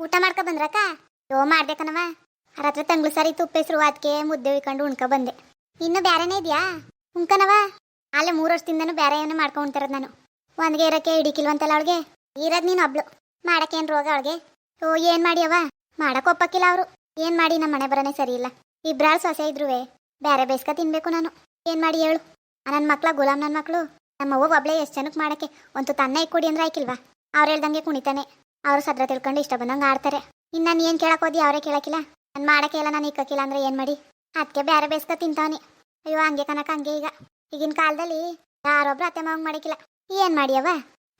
ಊಟ ಮಾಡ್ಕೊ ಬಂದ್ರಕ್ಕ? ಯೋ ಮಾಡ್ಬೇಕನವ. ರಾತ್ರಿ ತಂಗ್ಳು ಸಾರಿ ತುಪ್ಪ ಹೆಸರು ಅದಕ್ಕೆ ಮುದ್ದೆ ಉಯ್ಕೊಂಡು ಉಣ್ಕೊ ಬಂದೆ. ಇನ್ನು ಬೇರೆನೇ ಇದೆಯಾ? ಉಣ್ಕನವ? ಅಲ್ಲೇ ಮೂರು ವರ್ಷದಿಂದನೂ ಬೇರೆ ಏನೋ ಮಾಡ್ಕೊಂಡು ನಾನು. ಒಂದ್ಗೆ ಇರಕ್ಕೆ ಹಿಡಿಕಿಲ್ವಂತಲ್ಲ ಅವಳಿಗೆ? ಇರೋದು ನೀನು ಒಬ್ಳು. ಮಾಡಕ್ಕೇನು ರೋಗ ಅವಳಿಗೆ? ಓ, ಏನು ಮಾಡಿಯವ ಮಾಡಕ್ ಒಪ್ಪಕ್ಕಿಲ್ಲ ಅವರು. ಏನು ಮಾಡಿ ನಮ್ಮ ಮನೆ ಬರೋನೇ ಸರಿ ಇಲ್ಲ. ಇಬ್ಬರಾಳು ಸೊಸೆ ಇದ್ರುವೆ. ಬೇರೆ ಬೇಸ್ಕ ತಿನ್ಬೇಕು ನಾನು. ಏನು ಮಾಡಿ ಹೇಳು? ನನ್ನ ಮಕ್ಳ ಗುಲಾಮ್ ನನ್ನ ಮಕ್ಕಳು ನಮ್ಮ ಅವ್ವ ಒಬ್ಳೆ ಎಷ್ಟು ಜನಕ್ಕೆ ಮಾಡಕ್ಕೆ? ಒಂದು ತನ್ನ ಇಕ್ಕೊಡಿ ಅಂದ್ರೆ ಆಯ್ಕಿಲ್ವಾ ಅವ್ರು ಹೇಳ್ದಂಗೆ ಕುಣಿತಾನೆ. ಅವ್ರು ಸದ್ರ ತಿಳ್ಕೊಂಡು ಇಷ್ಟ ಬಂದಂಗೆ ಆಡ್ತಾರೆ. ಇನ್ನು ನಾನು ಏನು ಕೇಳಕ್ ಹೋದಿ ಅವರೇ ಕೇಳಕ್ಕಿಲ್ಲ. ನಾನು ಮಾಡಕ್ಕೆ ಇಲ್ಲ, ನಾನು ಇಕ್ಕಕ್ಕಿಲ್ಲ ಅಂದ್ರೆ ಏನು ಮಾಡಿ? ಅದಕ್ಕೆ ಬೇರೆ ಬೇಸ್ಕ ತಿಂತಾವನಿ. ಅಯ್ಯೋ, ಹಂಗೆ ಕನಕ ಹಂಗೆ ಈಗ. ಈಗಿನ ಕಾಲದಲ್ಲಿ ಯಾರೊಬ್ರು ಅತ್ತೆ ಮಾವಂಗ್ ಮಾಡಿಕಿಲ್ಲ ಏನು ಮಾಡಿಯವ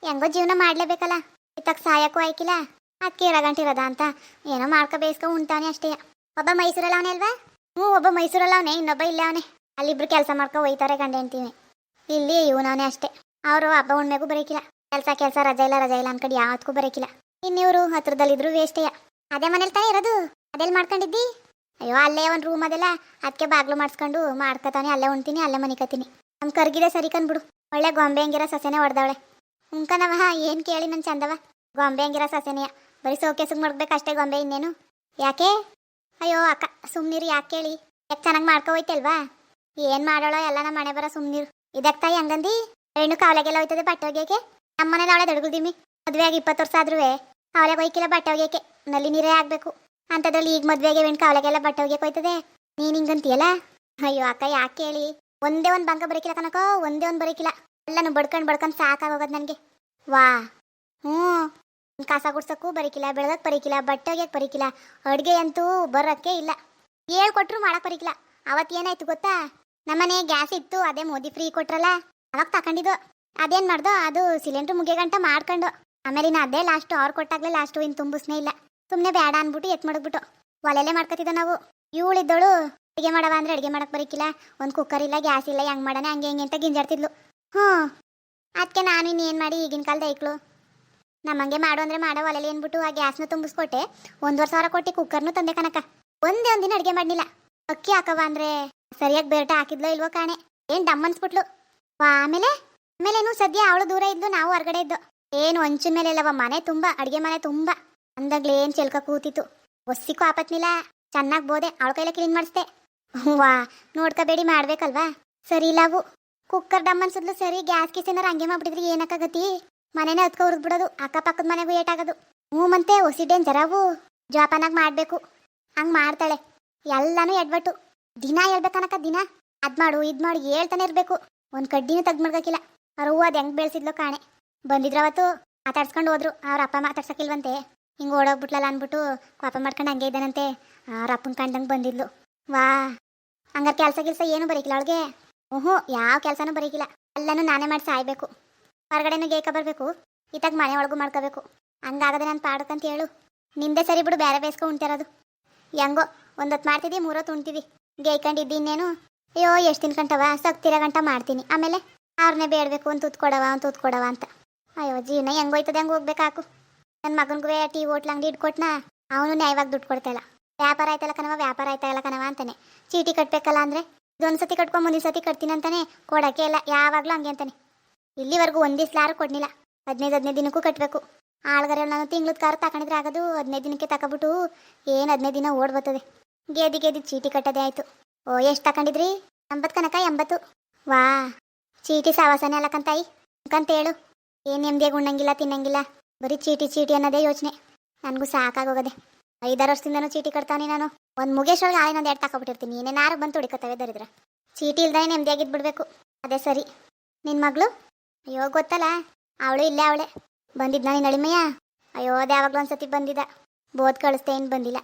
ಹೆಂಗೋ ಜೀವನ ಮಾಡ್ಲೇಬೇಕಲ್ಲ. ಇತ್ತಕ್ ಸಾಯಕ್ಕೂ ಆಯ್ಕಿಲ್ಲ. ಅದಕ್ಕೆ ಇರಗಂಟಿರದ ಅಂತ. ಏನೋ ಮಾಡ್ಕೊ ಬೇಯಿಸ್ಕೊ ಉಣ್ತಾನೆ ಅಷ್ಟೇ. ಒಬ್ಬ ಮೈಸೂರಲ್ಲಿ ಅವನೇ ಅಲ್ವಾ? ಹ್ಞೂ, ಒಬ್ಬ ಮೈಸೂರಲ್ಲಿ ಅವನೇ, ಇನ್ನೊಬ್ಬ ಇಲ್ಲೇ ಅವನೇ. ಅಲ್ಲಿಬ್ರು ಕೆಲಸ ಮಾಡ್ಕೊ ಒಯ್ತಾರೆ ಗಂಡ ಅಂತೀವಿ ಇಲ್ಲಿ ಇವನವನೇ ಅಷ್ಟೇ. ಅವರು ಹಬ್ಬ ಉಣ್ಮೆಗೂ ಬರೀಕಿಲ್ಲ ಕೆಲಸ ಕೆಲಸ, ರಜೆ ಇಲ್ಲ ರಜೆ ಇಲ್ಲ ಅನ್ಕಂಡು ಯಾವತ್ತಕ್ಕೂ ಬರೀಕಿಲ್ಲ ಇನ್ನಿವರು ಹತ್ರದಲ್ಲಿದ್ರು ವೇಸ್ಟೇಯ ಅದೇ ಮನೇಲಿ ತಾನೇ ಇರೋದು. ಅದೆಲ್ಲಿ ಮಾಡ್ಕೊಂಡಿದ್ದಿ? ಅಯ್ಯೋ, ಅಲ್ಲೇ ಒಂದು ರೂಮ್ ಅದೆಲ್ಲ. ಅದಕ್ಕೆ ಬಾಗ್ಲು ಮಾಡಿಸ್ಕೊಂಡು ಮಾಡ್ಕೊತಾನೆ ಅಲ್ಲೇ ಉಣ್ತೀನಿ, ಅಲ್ಲೇ ಮನಿಕತೀನಿ ನಮ್ಮ ಕರ್ಗಿದೆ ಸರಿ ಕಂದ್ಬಿಡು ಒಳ್ಳೆ ಗೊಂಬೆ ಹಂಗಿರೋ ಸಸೆನೇ ಹೊಡೆದವಳೆ ಉಂಕನವ ಏನು ಕೇಳಿ ನನ್ನ ಚಂದವ ಗೊಂಬೆ ಹಂಗಿರೋ ಸಸೆನೆಯ ಬರೀ ಸೋಕೇಸಿಗೆ ಮಡ್ಬೇಕು ಅಷ್ಟೇ ಗೊಂಬೆ ಇನ್ನೇನು. ಯಾಕೆ? ಅಯ್ಯೋ, ಅಕ್ಕ, ಸುಮ್ನೀರು, ಯಾಕೆ ಕೇಳಿ? ಯಾಕೆ ಚೆನ್ನಾಗಿ ಮಾಡ್ಕೋಯ್ತಲ್ವಾ ಏನು ಮಾಡೋಳೋ ಎಲ್ಲ ನಮ್ಮ ಮನೆ ಬರೋ ಸುಮ್ನೀರು. ಇದಕ್ಕೆ ತಾಯಿ ಹಂಗಂದಿ? ಹೆಣ್ಣು ಕಾವಲೆಗೆಲ್ಲ ಹೋಯ್ತದೆ ಬಟ್ಟೆ ನಮ್ಮ ಮನೇಲಿ ಅವಳೆ ದಡ್ಗುದಿಮ್ಮಿ ಮದುವೆ ಇಪ್ಪತ್ತು ವರ್ಷ ಆದ್ರೂ ಕಾವಲೆಗೆ ಒಯ್ಕಿಲ್ಲ ಬಟ್ಟೆ ಒಗೆಯಕ್ಕೆ. ನಲ್ಲಿ ನೀರೇ ಆಗಬೇಕು. ಅಂಥದ್ರಲ್ಲಿ ಈಗ ಮದುವೆಗೆ ಹೆಣ್ಣು ಅವಳಗೆಲ್ಲ ಬಟ್ಟೆ ಒಗೆಯಕ್ಕೆ ಹೋಯ್ತದೆ. ನೀನು ಹಿಂಗಂತೀಯಲ್ಲ? ಅಯ್ಯೋ ಅಕ್ಕ, ಯಾಕೆ ಹೇಳಿ? ಒಂದೇ ಒಂದು ಬಂಕ ಬರೋಕಿಲ್ಲ ಕನಕೋ ಒಂದೇ ಒಂದು ಬರೀಕಿಲ್ಲ. ಎಲ್ಲಾನು ಬಡ್ಕೊಂಡು ಬಡ್ಕೊಂಡು ಸಾಕಾಗೋಗೋದು ನನಗೆ. ವಾ. ಹ್ಞೂ. ಕಸ ಗುಡ್ಸೋಕ್ಕೂ ಬರೀಕಿಲ್ಲ ಬೆಳೆದಕ್ಕೆ ಬರೀಕಿಲ್ಲ, ಬಟ್ಟೆ ಒಗೆಯಕ್ಕೆ ಬರೀಕಿಲ್ಲ. ಅಡುಗೆ ಅಂತೂ ಬರೋಕ್ಕೆ ಇಲ್ಲ. ಹೇಳ್ಕೊಟ್ರು ಮಾಡಕ್ಕೆ ಬರೀಕಿಲ್ಲ. ಅವತ್ತು ಏನಾಯ್ತು ಗೊತ್ತಾ? ನಮ್ಮನೆ ಗ್ಯಾಸ್ ಇತ್ತು, ಅದೇ ಮೋದಿ ಫ್ರೀ ಕೊಟ್ರಲ್ಲ? ಅವಾಗ ತಕೊಂಡಿದ್ದು. ಅದೇನು ಮಾಡ್ದೋ? ಅದು ಸಿಲಿಂಡ್ರ್ ಮುಗಿಯ ಗಂಟ ಮಾಡ್ಕೊಂಡು. ಆಮೇಲೆ ಇನ್ನು ಅದೇ ಲಾಸ್ಟು ಅವ್ರು ಕೊಟ್ಟಾಗಲೇ ಲಾಸ್ಟು ಇನ್ನು ತುಂಬಿಸ್ನೇ ಇಲ್ಲ. ಸುಮ್ಮನೆ ಬೇಡ ಅಂದ್ಬಿಟ್ಟು ಎತ್ ಮಡಗ್ಬಿಟ್ಟು. ಒಲೆಲೆ ಮಾಡ್ಕೊತಿದ್ದ ನಾವು. ಇವಳಿದ್ದಳು, ಅಡುಗೆ ಮಾಡವ ಅಂದ್ರೆ ಅಡುಗೆ ಮಾಡಕ್ಕೆ ಬರೀಕಿಲ್ಲ. ಒಂದು ಕುಕ್ಕರ್ ಇಲ್ಲ ಗ್ಯಾಸ್ ಇಲ್ಲ, ಹೆಂಗ್ ಮಾಡೋಣ, ಹಂಗೆ ಹಿಂಗೆ ಅಂತ ಗಿಂಜಾಡ್ತಿದ್ಲು. ಹ್ಞೂ ಅದಕ್ಕೆ ನಾನು ಇನ್ನೇನು ಮಾಡಿ ಈಗಿನ ಕಾಲದ ಐಕ್ಳು. ನಮ್ಮಂಗೆ ಮಾಡು ಅಂದ್ರೆ ಮಾಡೋ, ಒಲೆಲಿ ಏನ್ಬಿಟ್ಟು ಆ ಗ್ಯಾಸ್ನ ತುಂಬಿಸ್ಕೊಟ್ಟೆ. ಒಂದುವರೆ ಸಾವಿರ ಕೊಟ್ಟು ಕುಕ್ಕರ್ನು ತಂದೆ ಕನಕ. ಒಂದೇ ಒಂದಿನ ಅಡುಗೆ ಮಾಡಲಿಲ್ಲ ಅಕ್ಕಿ ಹಾಕವ ಅಂದ್ರೆ ಸರಿಯಾಗಿ ಬೇರ್ಟ ಹಾಕಿದ್ಲೋ ಇಲ್ವೋ ಕಾಣೆ. ಏನ್ ಡಮ್ ಅನ್ಸ್ಬಿಟ್ಲು. ವಾ, ಆಮೇಲೆ? ಆಮೇಲೇನು ಸದ್ಯ ಅವಳು ದೂರ ಇದ್ಲು, ನಾವು ಹೊರಗಡೆ ಇದ್ದು. ಏನು ಹಂಚಿನ ಮೇಲೆ ಇಲ್ಲವ, ಮನೆ ತುಂಬಾ, ಅಡುಗೆ ಮನೆ ತುಂಬಾ. ಅಂದಾಗ್ಲೇ ಏನು ಚೆಲ್ಕ ಕೂತಿತ್ತು. ಒಸ್ಸಿಕ್ಕೂ ಆಪತ್ನಿಲ್ಲ. ಚೆನ್ನಾಗಿ ಬೋದೆ. ಅವಳ ಕೈಲ ಕ್ಲೀನ್ ಮಾಡಿಸ್ದೆ. ವಾ ನೋಡ್ಕೋಬೇಡಿ, ಮಾಡ್ಬೇಕಲ್ವಾ? ಸರಿ ಇಲ್ಲವು ಕುಕ್ಕರ್ ಡಮ್ ಅನ್ಸಿದ್ಲು ಸರಿ ಗ್ಯಾಸ್ ಗೀಸ್ ಏನಾರ ಹಂಗೆ ಮಾಡ್ಬಿಟ್ಟಿದ್ರಿ ಏನಕ್ಕಾಗತಿ ಮನೆನೇ ಹತ್ಕೊ ಹುರಿದ್ಬಿಡೋದು, ಅಕ್ಕಪಕ್ಕದ ಮನೆಗೂ ಏಟಾಗೋದು. ಹ್ಞೂ ಮಂತೆ ಒಸಿಡೇನ್ ಜರವು ಜೋಪಾನಾಗಿ ಮಾಡಬೇಕು. ಹಂಗೆ ಮಾಡ್ತಾಳೆ. ಎಲ್ಲಾನು ಎಡ್ಬಟ್ಟು ದಿನ ಹೇಳ್ಬೇಕನಕ ದಿನ. ಅದ್ ಮಾಡು, ಇದ್ ಮಾಡು, ಹೇಳ್ತಾನೆ ಇರಬೇಕು. ಒಂದು ಕಡ್ಡಿನೂ ತೆಗ್ದು ಮಾಡ್ಬೇಕಿಲ್ಲ. ಅವ್ರ ಅದ್ ಹೆಂಗ್ ಬೆಳೆಸಿದ್ಲು ಕಾಣೆ. ಬಂದಿದ್ರ ಅವತ್ತು. ಮಾತಾಡ್ಸ್ಕೊಂಡು ಹೋದ್ರು. ಅವ್ರ ಅಪ್ಪ ಮಾತಾಡ್ಸಕ್ಕಿಲ್ವಂತೆ. ಹಿಂಗೆ ಓಡೋಗ್ಬಿಟ್ಲಲ್ಲ ಅನ್ಬಿಟ್ಟು ಪಾಪ ಮಾಡ್ಕೊಂಡು ಹಂಗೆ ಇದ್ದಾನಂತೆ. ಅವ್ರ ಅಪ್ಪನ ಕಂಡಂಗೆ ಬಂದಿದ್ಲು. ವಾ. ಹಂಗಾರೆ ಕೆಲಸ ಕೆಲಸ ಏನು ಬರೀಕಿಲ್ಲ ಅವಳಿಗೆ? ಹ್ಞೂ ಯಾವ ಕೆಲಸನೂ ಬರೀಕಿಲ್ಲ. ಎಲ್ಲನೂ ನಾನೇ ಮಾಡಿ ಸಾಯ್ಬೇಕು. ಹೊರಗಡೆನೂ ಗೇಕ ಬರಬೇಕು. ಇತ್ತಾಗ ಮನೆ ಒಳಗೂ ಮಾಡ್ಕೋಬೇಕು. ಹಂಗಾಗದೆ ನಾನು ಪಾಡಕ್ಕಂತ ಹೇಳು. ನಿಂದೆ ಸರಿ ಬಿಡು, ಬೇರೆ ಬೇಸ್ಕೊ ಉಣ್ತಿರೋದು. ಹೆಂಗೋ, ಒಂದೊತ್ತು ಮಾಡ್ತಿದ್ದಿ, ಮೂರೊತ್ತು ಉಣ್ತೀವಿ ಗೇಯ್ಕೊಂಡಿದ್ದಿ ಇನ್ನೇನು? ಅಯ್ಯೋ, ಎಷ್ಟು ತಿನ್ಕಂಟವ ಸಕ್ತಿರ ಗಂಟ ಮಾಡ್ತೀನಿ. ಆಮೇಲೆ? ಅವ್ರನ್ನೇ ಬೇಡಬೇಕು ಅಂತ ಕೊಡವ ಅಂತ ತುತ್ ಕೊಡವ ಅಂತ. ಅಯ್ಯೋ, ಜೀವನ ಹೆಂಗೋಯ್ತದೆ ಹೆಂಗೆ ಹೋಗ್ಬೇಕಾಕು ನನ್ನ ಮಗನಿಗೂ ಟೀ ಹೋಟ್ಲ್ ಅಂಗಡಿ ಇಟ್ಕೊಟ್ನ? ಅವನು ನ್ಯಾಯವಾಗಿ ದುಡ್ಡು ಕೊಡ್ತಾಯಿಲ್ಲ. ವ್ಯಾಪಾರ ಆಯ್ತಲ್ಲ ಕಣವ ವ್ಯಾಪಾರ ಆಯ್ತಾಯಿಲ್ಲ ಕಣವ ಅಂತಾನೆ. ಚೀಟಿ ಕಟ್ಬೇಕಲ್ಲ ಅಂದರೆ? ಇದೊಂದು ಸತಿ ಕಟ್ಕೊಂಡು ಮುಂದಿನ ಸತಿ ಕಟ್ತೀನಿ ಅಂತಾನೆ. ಕೊಡೋಕ್ಕೆ ಇಲ್ಲ, ಯಾವಾಗಲೂ ಹಂಗೆ ಅಂತಾನೆ. ಇಲ್ಲಿವರೆಗೂ ಒಂದಿಸ್ಲಾರು ಕೊಡ್ನಿಲ್ಲ ಹದಿನೈದು ಹದಿನೈದು ದಿನಕ್ಕೂ ಕಟ್ಟಬೇಕು ಆಳ್ಗರೆ ನಾನು ತಿಂಗ್ಳದ ಕಾರು ತಗೊಂಡಿದ್ರೆ ಆಗೋದು, ಹದಿನೈದು ದಿನಕ್ಕೆ ತಗೊಬಿಟ್ಟು ಏನು ಹದಿನೈದು ದಿನ ಓಡ್ ಬರ್ತದೆ. ಗೇದಿ ಗೇದಿ ಚೀಟಿ ಕಟ್ಟೋದೇ ಆಯಿತು. ಓ, ಎಷ್ಟು ತಗೊಂಡಿದ್ರಿ ಎಂಬತ್ತು ಕನಕ ಎಂಬತ್ತು. ವಾ, ಚೀಟಿ ಸಾವಾಸನೆ ಅಲ್ಲಕ್ಕಂತಾಯಿ ಅಂತ ಹೇಳು ಏನು ನೆಮ್ಮದಿಯಾಗಿ ಉಣ್ಣಂಗಿಲ್ಲ, ತಿನ್ನಂಗಿಲ್ಲ. ಬರೀ ಚೀಟಿ ಚೀಟಿ ಅನ್ನೋದೇ ಯೋಚನೆ. ನನಗೂ ಸಾಕಾಗೋಗದೆ. ಐದಾರು ವರ್ಷದಿಂದನೂ ಚೀಟಿ ಕಟ್ತಾನೆ ನಾನು. ಒಂದು ಮುಗೇಶ್ವರ್ಗೆ ಆಳಿನೊಂದು ಎರಡು ತಗೊಬಿಟ್ಟಿರ್ತೀನಿ ಏನೇನಾರು ಬಂದು ಹುಡುಕತ್ತವೆ ದರಿದ್ರ. ಚೀಟಿ ಇಲ್ದೇ ನೆಮ್ಮದಿಯಾಗಿದ್ದು ಬಿಡಬೇಕು ಅದೇ ಸರಿ. ನಿನ್ನ ಮಗಳು? ಅಯ್ಯೋ, ಗೊತ್ತಲ್ಲ. ಅವಳು ಇಲ್ಲೇ ಅವಳೆ. ಬಂದಿದ್ನ ನೀನು ಅಳಿಮಯ್ಯ? ಅಯ್ಯೋ, ಅದೇ ಯಾವಾಗಲೂ ಒಂದ್ಸತಿ ಬಂದಿದ್ದ. ಬೋದ್ ಕಳಿಸ್ದೆ ಏನು ಬಂದಿಲ್ಲ.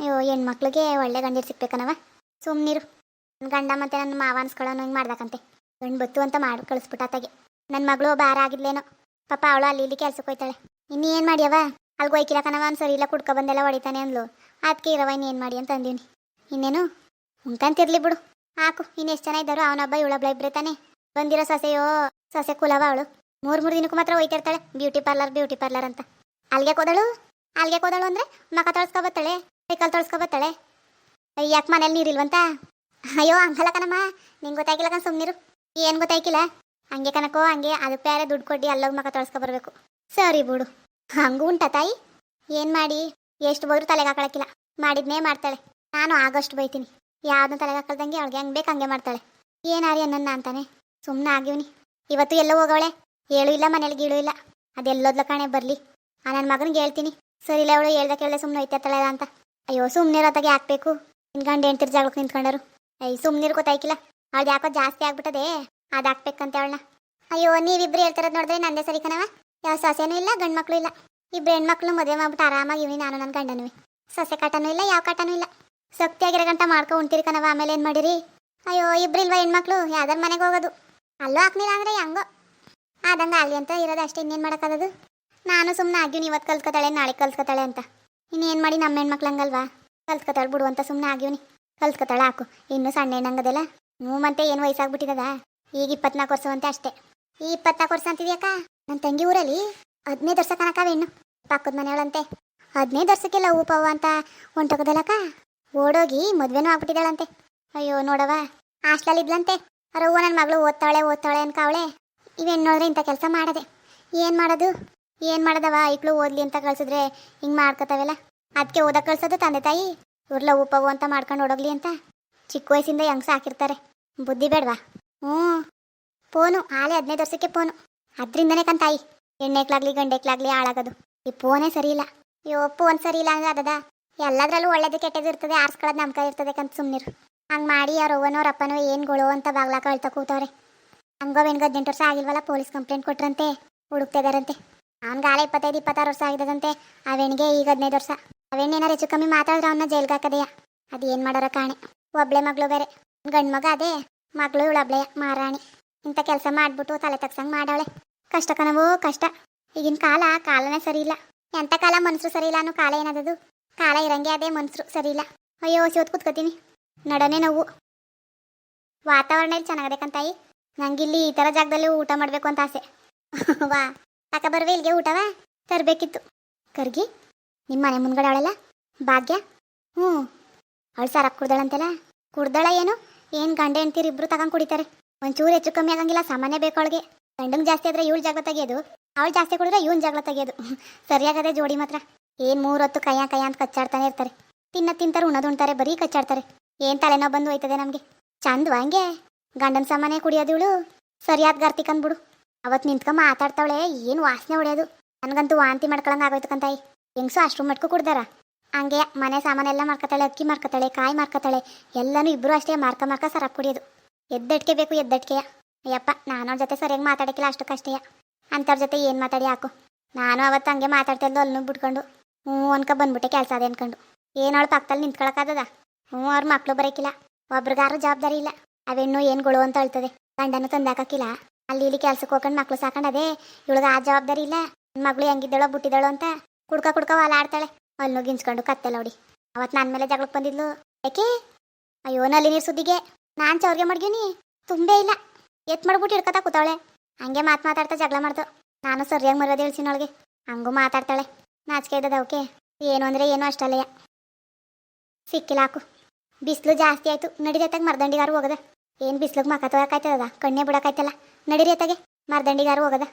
ಅಯ್ಯೋ, ಹೆಣ್ಮಕ್ಳಿಗೆ ಒಳ್ಳೆ ಗಂಡಿರ್ ಸಿಕ್ಬೇಕನವ ಸುಮ್ಮನಿರು ನನ್ನ ಗಂಡ ಮತ್ತೆ ನನ್ನ ಮಾವ ಅನ್ಸ್ಕೊಳ್ಳೋನು ಹಿಂಗೆ ಮಾಡ್ದಕ್ಕಂತೆ ಗಂಡು ಬತ್ತು ಅಂತ ಮಾಡಿ ಕಳಿಸ್ಬಿಟ್ಟ ಆತಾಗೆ ನನ್ನ ಮಗಳು ಬಾರ ಆಗಿದ್ಲೇನೋ. ಪಾಪ ಅವಳು ಅಲ್ಲಿ ಇಲ್ಲಿ ಕೆಲ್ಸಕ್ಕೆ ಹೋಯ್ತಾಳೆ. ಇನ್ನು ಏನು ಮಾಡ್ಯವ ಅಲ್ಗೆ ಹೋಯ್ಕಿಲ್ಲ ಕಣವ ಸರಿ ಇಲ್ಲ ಕುಡ್ಕೊ ಬಂದೆಲ್ಲ ಹೊಡಿತಾನೆ ಅಂದ್ಲು. ಅದಕ್ಕೆ ಇರವ ಇನ್ನೇನು ಮಾಡಿ ಅಂತ ಅಂದೀನಿ ಇನ್ನೇನು? ಉಂಟಂತಿರ್ಲಿ ಬಿಡು. ಹಾಕು, ಇನ್ನು ಎಷ್ಟು ಜನ ಇದ್ದಾರೋ ಅವನೊಬ್ಬ, ಇವಳೊಬ್ಳ ಇಬ್ಬರೇ ತಾನೆ. ಬಂದಿರೋ ಸೊಸೆಯೋ, ಸೊಸೆ ಕುಲವ ಅವಳು. ಮೂರು ಮೂರು ದಿನಕ್ಕೂ ಮಾತ್ರ ಹೋಯ್ತಿರ್ತಾಳೆ ಬ್ಯೂಟಿ ಪಾರ್ಲರ್ ಬ್ಯೂಟಿ ಪಾರ್ಲರ್ ಅಂತ. ಅಲ್ಲಿಗೆ ಕೋದಳು ಅಲ್ಲಿಗೆ ಕೋದಳು ಅಂದ್ರೆ ಮಕ ತೊಳ್ಸ್ಕೊಬತ್ತಾಳೆ ಕೈಕಾಲು ತೊಳ್ಸ್ಕೊಬತ್ತಾಳೆ ಯಾಕೆ ಮನೇಲಿ ನೀರಿಲ್ವಂತ? ಅಯ್ಯೋ, ಹಂಗಲ್ಲ ನಿಂಗೆ ಗೊತ್ತಾಗಿಲ್ಲ ಕಣ ಸುಮ್ಮನಿರು ಏನು ಗೊತ್ತಾಯ್ಕಿಲ್ಲ? ಹಂಗೆ ಕನಕೋ ಹಂಗೆ. ಅದಕ್ಕೆ ಬೇರೆ ದುಡ್ಡು ಕೊಟ್ಟು ಅಲ್ಲೋಗಿ ಮಕ ತೊಳ್ಸ್ಕೊ ಬರಬೇಕು ಸರಿ ಬಿಡು. ಹಂಗೂ ಉಂಟ ತಾಯಿ? ಏನು ಮಾಡಿ? ಎಷ್ಟು ಬೋದ್ರು ತಲೆಗೆ ಹಾಕೊಳಕ್ಕಿಲ್ಲ. ಮಾಡಿದ್ನೇ ಮಾಡ್ತಾಳೆ. ನಾನು ಆಗಷ್ಟು ಬೈತೀನಿ. ಯಾವುದನ್ನ ತಲೆಗೆ ಹಾಕಲ್ದಂಗೆ ಅವಳಿಗೆ ಹಂಗೆ ಬೇಕು ಹಂಗೆ ಮಾಡ್ತಾಳೆ. ಏನಾರಿ ಅನ್ನನ್ನ ಅಂತಾನೆ? ಸುಮ್ಮನೆ ಆಗಿವ್ನಿ. ಇವತ್ತು ಎಲ್ಲೋ ಹೋಗವಳೆ? ಹೇಳು ಇಲ್ಲ, ಮನೇಲಿ ಗೀಳು ಇಲ್ಲ. ಅದೆಲ್ಲೋದ್ಲ ಕಾಣೆ, ಬರ್ಲಿ. ಆ ನನ್ನ ಮಗನಿಗೆ ಹೇಳ್ತೀನಿ. ಸರಿ ಇಲ್ಲ ಅವಳು ಹೇಳ್ದ ಕೇಳಿದೆ ಸುಮ್ಮನೆ ಐತತ್ತಳ ಅಂತ. ಅಯ್ಯೋ ಸುಮ್ಮನೆ ಇರೋತ್ತಾಗೆ ಹಾಕ್ಬೇಕು ನಿನ್ ಗಂಡ ಹೆಂಡ್ತಿರ್ ಜಾಗಕ್ಕೆ ನಿಂತ್ಕೊಂಡರು ಅಯ್ಯ ಸುಮ್ಮನೆ ಗೊತ್ತಾಯ್ಕಿಲ್ಲ. ಅವ್ಳು ಯಾಕೋ ಜಾಸ್ತಿ ಆಗ್ಬಿಟ್ಟದೆ. ಅದು ಹಾಕ್ಬೇಕಂತ ಅವಳನ್ನ ಅಯ್ಯೋ, ನೀವಿಬ್ರು ಹೇಳ್ತಿರೋದು ನೋಡಿದ್ರೆ ನಂದೇ ಸರಿ ಕಣವ ಯಾವ ಸೊಸೆನೂ ಇಲ್ಲ ಗಂಡು ಮಕ್ಳು ಇಲ್ಲ. ಇಬ್ರು ಹೆಣ್ಮಕ್ಳು ಮದುವೆ ಮಾಡ್ಬಿಟ್ಟು ಆರಾಮಾಗಿ ಇವಿ ನಾನು ನನ್ನ ಗಂಡನೂ. ಸೊಸೆ ಕಾಟನೂ ಇಲ್ಲ, ಯಾವ ಕಾಟನೂ ಇಲ್ಲ. ಸೊಕ್ತಿಯಾಗಿರೋ ಗಂಟ ಮಾಡ್ಕೊ ಉಣ್ತೀರಿ ಕಣವ ಆಮೇಲೆ ಏನು ಮಾಡಿರಿ? ಅಯ್ಯೋ, ಇಬ್ರು ಇಲ್ವಾ ಹೆಣ್ಮಕ್ಳು? ಯಾವ್ದಾರ ಮನೆಗೆ ಹೋಗೋದು. ಅಲ್ಲೂ ಹಾಕ್ಲಿಲ್ಲ ಅಂದ್ರೆ ಹೆಂಗೋ. ಆದಂಗೆ ಅಲ್ಲಿ ಅಂತ ಇರೋದು ಅಷ್ಟೇ, ಇನ್ನೇನು ಮಾಡೋಕ್ಕಾಗದು? ನಾನು ಸುಮ್ಮನೆ ಆಗಿವ್ನಿ ಇವತ್ತು ಕಲ್ತ್ಕೊತಾಳೆ, ನಾಳೆ ಕಲ್ತ್ಕೊತಾಳೆ ಅಂತ. ಇನ್ನೇನು ಮಾಡಿ ನಮ್ಮ ಹೆಣ್ಮಕ್ಳು ಹಂಗಲ್ವಾ? ಕಲ್ತ್ಕೊತಾಳೆ ಬಿಡು ಅಂತ ಸುಮ್ಮನೆ ಆಗಿವ್ನಿ. ಕಲ್ತ್ಕೊತಾಳೆ ಹಾಕು. ಇನ್ನು ಸಣ್ಣ ಹೆಣ್ಣಂಗದಲ್ಲ. ಹ್ಞೂ ಮತ್ತೆ ಏನು ವಯಸ್ಸಾಗ್ಬಿಟ್ಟಿದದ? ಈಗ ಇಪ್ಪತ್ನಾಲ್ಕು ವರ್ಷ ಅಂತ ಅಷ್ಟೇ. ಈ ಇಪ್ಪತ್ನಾಲ್ಕು ವರ್ಷ ಅಂತಿದ್ಯಾಕ ನನ್ನ ತಂಗಿ ಊರಲ್ಲಿ ಹದಿನೈದು ವರ್ಷ ಕನಕವ ಇನ್ನು. ಪಕ್ಕದ ಮನೆಯವಳಂತೆ. ಹದಿನೈದು ವರ್ಷಕ್ಕೆಲ್ಲ ಊಪವ ಅಂತ ಹೊಂಟೋಗದಲ್ಲಕ್ಕ ಓಡೋಗಿ ಮದ್ವೆನೂ ಆಗ್ಬಿಟ್ಟಿದ್ದಾಳಂತೆ. ಅಯ್ಯೋ ನೋಡವ ಹಾಸ್ಟೆಲ್ ಇದ್ಲಂತೆ. ರವ್ವ ನನ್ನ ಮಗಳು ಓದ್ತಾಳೆ ಓದ್ತಾಳೆ ಅನ್ಕಾವಳೆ ಇವೇನು ನೋಡಿದ್ರೆ ಇಂಥ ಕೆಲಸ ಮಾಡದೆ. ಏನು ಮಾಡೋದು? ಏನು ಮಾಡೋದವ ಇಕ್ಳು ಓದ್ಲಿ ಅಂತ ಕಳ್ಸಿದ್ರೆ ಹಿಂಗೆ ಮಾಡ್ಕೋತಾವೆಲ್ಲ? ಅದಕ್ಕೆ ಓದಕ್ಕೆ ಕಳ್ಸೋದು ತಂದೆ ತಾಯಿ? ಇವ್ರಲ್ಲ ಉಪವು ಅಂತ ಮಾಡ್ಕೊಂಡು ಓಡೋಗ್ಲಿ ಅಂತ? ಚಿಕ್ಕ ವಯಸ್ಸಿಂದ ಹೆಂಗ್ ಹಾಕಿರ್ತಾರೆ. ಬುದ್ಧಿ ಬೇಡವಾ? ಹ್ಞೂ. ಫೋನು, ಆಲೆ ಹದಿನೈದು ವರ್ಷಕ್ಕೆ ಫೋನು. ಅದರಿಂದನೇ ಕಂತಾಯಿ ಹೆಣ್ಣೆಕ್ಲಾಗ್ಲಿ, ಗಂಡೆಕ್ಲಾಗ್ಲಿ ಹಾಳಾಗೋದು. ಈ ಫೋನೇ ಸರಿ ಇಲ್ಲ ಅಯ್ಯೋ ಫೋನ್ ಸರಿ ಇಲ್ಲ ಅಂದ್ರೆ ಅದದ ಎಲ್ಲದರಲ್ಲೂ ಒಳ್ಳೇದು ಕೆಟ್ಟದ್ದು ಇರ್ತದೆ, ಆರ್ಸ್ಕೊಳ್ಳೋದು ನಮ್ಮ ಕೈ ಇರ್ತದೆ ಕಂತ ಸುಮ್ಮನಿರು ಹಂಗೆ ಮಾಡಿ ಅವ್ರ ಅವ್ವನೋ ಏನು ಗೊಳು ಅಂತ ಬಾಗ್ಲಾಕ ಕಳ್ತಾ ಕೂತವ್ರೆ. ಹಂಗೋ ಬೆನ್ಗೆ ಹದಿನೆಂಟು ವರ್ಷ ಆಗಿಲ್ವಲ್ಲ, ಪೊಲೀಸ್ ಕಂಪ್ಲೇಂಟ್ ಕೊಟ್ರಂತೆ, ಹುಡುಕ್ತಿದಾರಂತೆ. ಅವ್ನಿಗೆ ಆಲೆ ಇಪ್ಪತ್ತೈದು, ಇಪ್ಪತ್ತಾರು ವರ್ಷ ಆಗಿದದಂತೆ ಅವೆಣ್ಗೆ ಈಗ ಹದಿನೈದು ವರ್ಷ. ಅವೇನೇನಾರು ಹೆಚ್ಚು ಕಮ್ಮಿ ಮಾತಾಡಿದ್ರೆ ಅವನ್ನ ಜೈಲ್ಗೆ ಅದು ಏನು ಮಾಡೋರ ಕಾಣೆ? ಒಬ್ಳೆ ಮಗಳು ಬೇರೆ. ಗಂಡು ಮಗ ಅದೇ. ಮಗಳು ಇವಳೊಬ್ಳೆಯ ಮಾರಾಣಿ ಇಂಥ ಕೆಲಸ ಮಾಡ್ಬಿಟ್ಟು ತಲೆ ತಗ್ಸಂಗೆ ಮಾಡವಳೆ. ಕಷ್ಟ ಕಣವೋ, ಕಷ್ಟ. ಈಗಿನ ಕಾಲ ಕಾಲನೇ ಸರಿ ಇಲ್ಲ ಎಂಥ ಕಾಲ ಮನ್ಸರು ಸರಿ ಇಲ್ಲ ಅನ್ನೋ ಕಾಲ ಏನದದು? ಕಾಲ ಇರಂಗೆ ಅದೇ ಮನ್ಸರು ಸರಿ ಇಲ್ಲ ಅಯ್ಯೋ ಸಿವತ್ ಕೂತ್ಕೋತೀನಿ. ನಡನೆ ನೋವು. ವಾತಾವರಣ ಇಲ್ಲಿ ಚೆನ್ನಾಗದೆ ಕಂತಾಯಿ ನಂಗಿಲ್ಲಿ ಈ ಥರ ಜಾಗದಲ್ಲಿ ಊಟ ಮಾಡಬೇಕು ಅಂತ ಆಸೆ. ವಾ. ತಕ ಬರ್ವೆ ಇಲ್ಲಿಗೆ ಊಟವಾ? ತರಬೇಕಿತ್ತು. ಕರ್ಗಿ ನಿಮ್ಮ ಮನೆ ಮುಂದ್ಗಡೆ ಅವಳೆಲ್ಲ? ಭಾಗ್ಯ? ಹ್ಞೂ. ಅವಳು ಸರಪ್ ಕುಡ್ದಾಳಂತೆಲ್ಲ? ಕುಡ್ದಾಳ ಏನು? ಏನು ಗಂಡ ಹೆಂಡ್ತೀರಿ ಇಬ್ರು ತಗೊಂಡ್ ಕುಡಿತಾರೆ? ಒಂಚೂರು ಹೆಚ್ಚು ಕಮ್ಮಿ ಆಗಂಗಿಲ್ಲ, ಸಾಮಾನ್ಯ ಬೇಕು ಅವಳಿಗೆ. ಗಂಡಂಗೆ ಜಾಸ್ತಿ ಆದ್ರೆ ಇವಳು ಜಾಗ ತೆಗೆಯೋದು. ಅವಳು ಜಾಸ್ತಿ ಕುಡಿದ್ರೆ ಇವನ್ ಜಗಳ ತೆಗೆಯೋದು. ಸರಿಯಾಗದೆ ಜೋಡಿ ಮಾತ್ರ. ಏನು ಮೂರೊತ್ತು ಕೈಯ ಕೈಯ ಅಂತ ಕಚ್ಚಾಡ್ತಾನೆ ಇರ್ತಾರೆ. ತಿನ್ನ ತಿಂತಾರೆ, ಉಣದು ಉಣ್ತಾರೆ, ಬರೀ ಕಚ್ಚಾಡ್ತಾರೆ. ಏನು ತಲೆನೋ ಬಂದು ಹೋಯ್ತದೆ ನಮಗೆ? ಚಂದ್ ಹಂಗೆ? ಗಂಡನ ಸಾಮಾನ್ಯ ಕುಡಿಯೋದು ಇವಳು. ಸರಿಯಾದ ಗರ್ತಿಕ್ ಅಂದ್ಬಿಡು ಅವತ್ತು ನಿಂತ್ಕೊಂಡ್ ಮಾತಾಡ್ತಾವಳೆ, ಏನು ವಾಸನೆ ಹೊಡೆಯೋದು ನನಗಂತೂ ವಾಂತಿ ಮಾಡ್ಕೊಳಂಗೆ ಆಗೋಯ್ತು ಕಂತಾಯಿ. ಹೆಂಗ್ಸು ಅಷ್ಟು ಮಟ್ಕು ಕುಡ್ದಾರ? ಹಂಗೆ ಮನೆ ಸಾಮಾನೆಲ್ಲ ಮಾರ್ಕತಾಳೆ ಅಕ್ಕಿ ಮಾರ್ಕತಾಳೆ ಕಾಯಿ ಮಾರ್ಕತಾಳೆ ಎಲ್ಲನೂ ಇಬ್ರು ಅಷ್ಟೇ ಮಾರ್ಕ ಮಾರ್ಕ ಸರಪ್ ಕುಡಿಯೋದು. ಎದ್ದಟ್ಕೆ ಬೇಕು ಎದ್ದಟ್ಕೆಯ ಅಯ್ಯಪ್ಪ, ನಾನು ಅವ್ರ ಜೊತೆ ಸರಿಯಾಗಿ ಮಾತಾಡಕ್ಕಿಲ್ಲ ಅಷ್ಟಕ್ಕಷ್ಟೇಯ ಅಂಥವ್ರ ಜೊತೆ ಏನು ಮಾತಾಡಿ ಹಾಕು. ನಾನು ಅವತ್ತು ಹಂಗೆ ಮಾತಾಡ್ತಾ ಇದ್ದು ಅಲ್ಲೂ ಬಿಟ್ಕೊಂಡು. ಹ್ಞೂ ಅನ್ಕೊ ಬಂದ್ಬಿಟ್ಟೆ ಕೆಲಸ ಅದೇ ಅನ್ಕೊಂಡು. ಏನು ಅವಳು ಪಕ್ಕದಲ್ಲಿ ನಿಂತ್ಕೊಳಕ್ಕಾಗದ ಹ್ಞೂ, ಅವ್ರ ಮಕ್ಳು ಬರೋಕ್ಕಿಲ್ಲ ಒಬ್ರಿಗಾರು ಜವಾಬ್ದಾರಿ ಇಲ್ಲ. ಅವೆಣ್ಣು ಗೊಳು ಅಂತ ಹೇಳ್ತದೆ ಗಂಡನು ತಂದಾಕಿಲ್ಲ ಅಲ್ಲಿ ಇಲ್ಲಿ ಕೆಲ್ಸಕ್ಕೆ ಹೋಗ್ಕೊಂಡು ಮಕ್ಳು ಸಾಕೊಂಡು ಅದೇ, ಇವಳಿಗೆ ಆ ಜವಾಬ್ದಾರಿ ಇಲ್ಲ. ಮಗಳು ಹೆಂಗಿದ್ದಾಳೋ, ಬಿಟ್ಟಿದ್ದಾಳೋ ಅಂತ ಕುಡ್ಕ ಕುಡ್ಕ ಹೊಲ ಆಡ್ತಾಳೆ ಅಲ್ಲಿ ಗಿಂಚ್ಕೊಂಡು ಕತ್ತೆಲ್ಲ ನೋಡಿ ಅವತ್ತು ನನ್ನ ಮೇಲೆ ಜಗಳಕ್ಕೆ ಬಂದಿದ್ಲು. ಯಾಕೆ ಅಯ್ಯೋ, ನಲ್ಲಿ ನೀರು ಸುದ್ದಿಗೆ. ನಾನು ಚೌರ್ಗೆ ಮಾಡ್ಗೀನಿ. ತುಂಬೇ ಇಲ್ಲ. ಎತ್ ಮಾಡ್ಬಿಟ್ಟು ಹಿಡ್ಕತಾ ಕೂತಾವಳೆ. ಹಂಗೆ ಮಾತು ಮಾತಾಡ್ತಾ ಜಗಳ ಮಾಡ್ತು ನಾನು ಸರಿಯಾಗಿ ಮರ್ಯಾದೆ ಹೇಳ್ಸಿನೊಳಗೆ ಹಂಗೂ ಮಾತಾಡ್ತಾಳೆ. ನಾಚಿಕೆ ಇದ್ದದ ಅವಕ್ಕೆ ಏನು ಅಂದರೆ ಏನು ಅಷ್ಟಲ್ಲಯ್ಯ ಸಿಕ್ಕಿಲ್ಲ ಹಾಕು. ಬಿಸಿಲು ಜಾಸ್ತಿ ಆಯ್ತು. ನಡಿದತ್ತಾಗ ಮರ್ದಂಡಿಗಾರು ಹೋಗದ. ಏನು ಬಿಸ್ಲಿಗೆ ಮಕ ತೊಗೊಳಕಾಯ್ತದ ಕಣ್ಣೇ ಬಿಡಕಾಯ್ತಲ್ಲ. ನಡಿರಿ ಅತ್ತಾಗೆ. ಮರ್ದಂಡಿಗಾರು ಹೋಗದ.